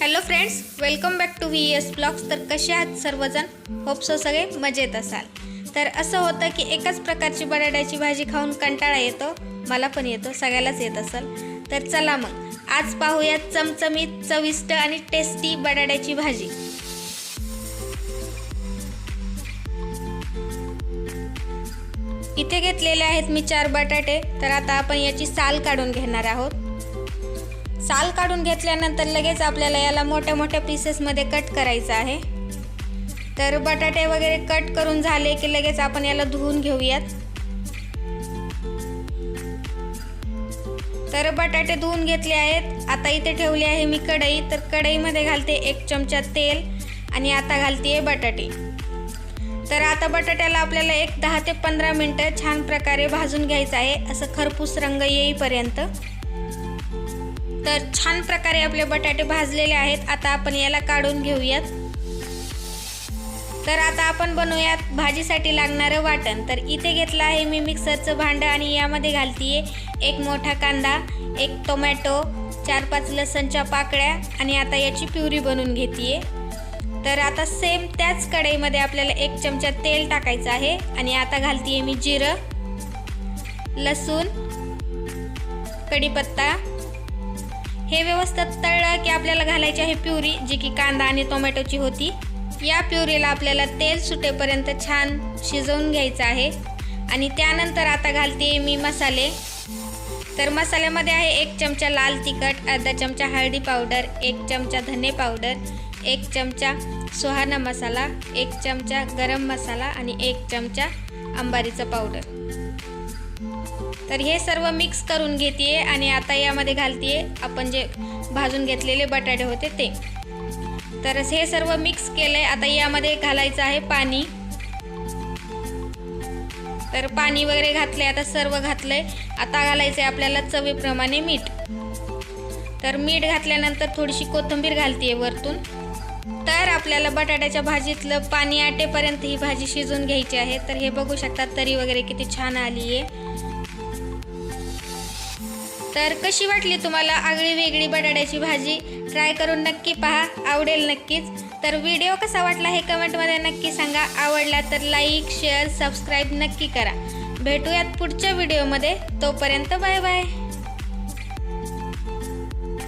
Hello friends welcome back to V S blogs तर कसे आहात सर्वजण? होपसो सगळे मजेत असाल. तर असं होतं की एकाच प्रकारची बटाट्याची भाजी खाऊन कंटाळा येतो मला पण येतो सगळ्यालाच येत असेल. तर चला मग आज पाहूया चमचमीत चविष्ट आणि टेस्टी बटाट्याची भाजी. इथे घेतलेले आहेत मी चार बटाटे. तर आता आपण याची साल काढून घेणार आहोत. साल काढून घेतल्यानंतर लगेच आपल्याला याला मोठ्या मोठ्या पीसेसमध्ये कट करायचं आहे. तर बटाटे वगैरे कट करून झाले की लगेच आपण याला धुवून घेऊयात. तर बटाटे धुवून घेतले आहेत. आता इथे ठेवली आहे मी कढई. तर कढईमध्ये घालते एक चमचा तेल आणि आता घालते बटाटे. तर आता बटाट्याला आपल्याला एक दहा ते पंधरा मिनटं छान प्रकारे भाजून घ्यायचं आहे. असं खरपूस रंग येईपर्यंत. तर छान प्रकारे आपले बटाटे भाजलेले आहेत. आता आपण याला काढून घेऊयात. तर आता आपण बनवूयात भाजीसाठी लागणारं वाटण. तर इथे घेतलं आहे मी मिक्सरचं भांडं आणि यामध्ये घालतीये एक मोठा कांदा एक टोमॅटो चार पाच लसणच्या पाकळ्या आणि आता याची प्युरी बनवून घेतीये. तर आता सेम त्याच कढईमध्ये आपल्याला एक चमचा तेल टाकायचं आहे आणि आता घालतीये मी जिरं लसूण कढीपत्ता हे व्यवस्थित तळलं की आपल्याला घालायची आहे प्युरी जी की कांदा आणि टोमॅटोची होती. या प्युरीला आपल्याला तेल सुटेपर्यंत छान शिजवून घ्यायचं आहे. आणि त्यानंतर आता घालते मी मसाले. तर मसाल्यामध्ये आहे एक चमचा लाल तिखट अर्धा चमचा हळदी पावडर एक चमचा धने पावडर एक चमचा सुहाना मसाला एक चमचा गरम मसाला आणि एक चमचा अंबारीचं पावडर. तर हे सर्व मिक्स करून घेते आणि आता यामध्ये घालते आपण जे भाजून घेतलेले बटाटे होते ते. तर हे सर्व मिक्स केलं आहे आता यामध्ये घालायचं आहे पाणी. तर पाणी वगैरे घातलंय. आता सर्व घातलंय. आता घालायचं आहे आपल्याला चवीप्रमाणे मीठ. तर मीठ घातल्यानंतर थोडीशी कोथिंबीर घालते वरतून. तर आपल्याला बटाट्याच्या भाजीतलं पाणी आटेपर्यंत ही भाजी शिजवून घ्यायची आहे. तर हे बघू शकता तरी वगैरे किती छान आली आहे. तर कशी वाटली तुम्हाला आगळी वेगळी बटाट्याची भाजी? ट्राय करून नक्की पहा. आवडेल नक्कीच. तर व्हिडिओ कसा वाटला हे कमेंटमध्ये नक्की सांगा. आवडला तर लाईक शेअर सबस्क्राईब नक्की करा. भेटूयात पुढच्या व्हिडिओमध्ये. तोपर्यंत बाय बाय.